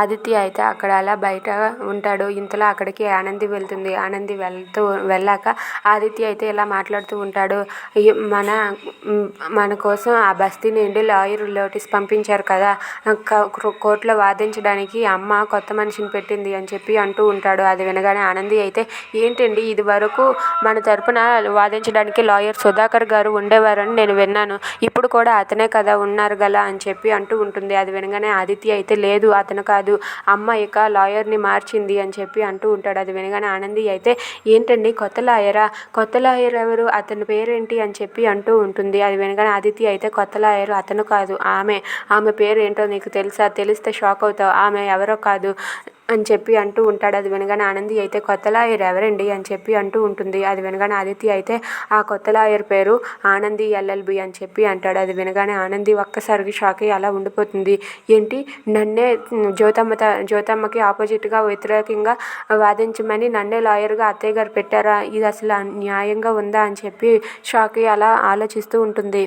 ఆదిత్య అయితే అక్కడ అలా బయట ఉంటాడు. ఇంతలో అక్కడికి ఆనంది వెళ్తుంది. ఆనంది వెళ్తూ వెళ్ళాక ఆదిత్య అయితే ఇలా మాట్లాడుతూ ఉంటాడు. మన మన కోసం ఆ బస్తీ నుండి లాయర్ నోటీస్ పంపించారు కదా. కోర్టులో వాదించడానికి అమ్మ కొత్త మనిషిని పెట్టింది అని చెప్పి అంటూ ఉంటాడు. అది వినగానే ఆనంది అయితే ఏంటండి ఇది వరకు మన తరపున వాదించడానికి లాయర్ సుధాకర్ గారు ఉండేవారని నేను విన్నాను. ఇప్పుడు కూడా అతనే కదా ఉన్నారు గల అని చెప్పి అంటూ ఉంటుంది. అది వినగానే ఆదిత్య అయితే లేదు అతను కాదు. అమ్మ ఇక లాయర్ని మార్చింది అని చెప్పి అంటూ ఉంటాడు. అది వినగానే ఆనంది అయితే ఏంటండి కొత్త లాయరా? కొత్త లాయర్ ఎవరు? అతని పేరేంటి? అని చెప్పి అంటూ ఉంటుంది. అది వినగానే అదితి అయితే కొత్త లాయర్ అతను కాదు. ఆమె. ఆమె పేరు ఏంటో నీకు తెలుసా? తెలిస్తే షాక్ అవుతావు. ఆమె ఎవరో కాదు. అని చెప్పి అంటూ ఉంటాడు. అది వినగానే ఆనంది అయితే కొత్త లాయర్ ఎవరండి? అని చెప్పి అంటూ ఉంటుంది. అది వినగానే ఆదిత్య అయితే ఆ కొత్త లాయర్ పేరు ఆనంది ఎల్ఎల్బి అని చెప్పి అంటాడు. అది వినగానే ఆనంది ఒక్కసారికి షాక్ అయ్యి అలా ఉండిపోతుంది. ఏంటి? నన్నే జ్యోతమ్మ జ్యోతమ్మకి ఆపోజిట్గా వ్యతిరేకంగా వాదించమని నన్నే లాయర్గా అత్తయ్య గారు పెట్టారా? ఇది అసలు న్యాయంగా ఉందా? అని చెప్పి షాక్ అయ్యి అలా ఆలోచిస్తూ ఉంటుంది.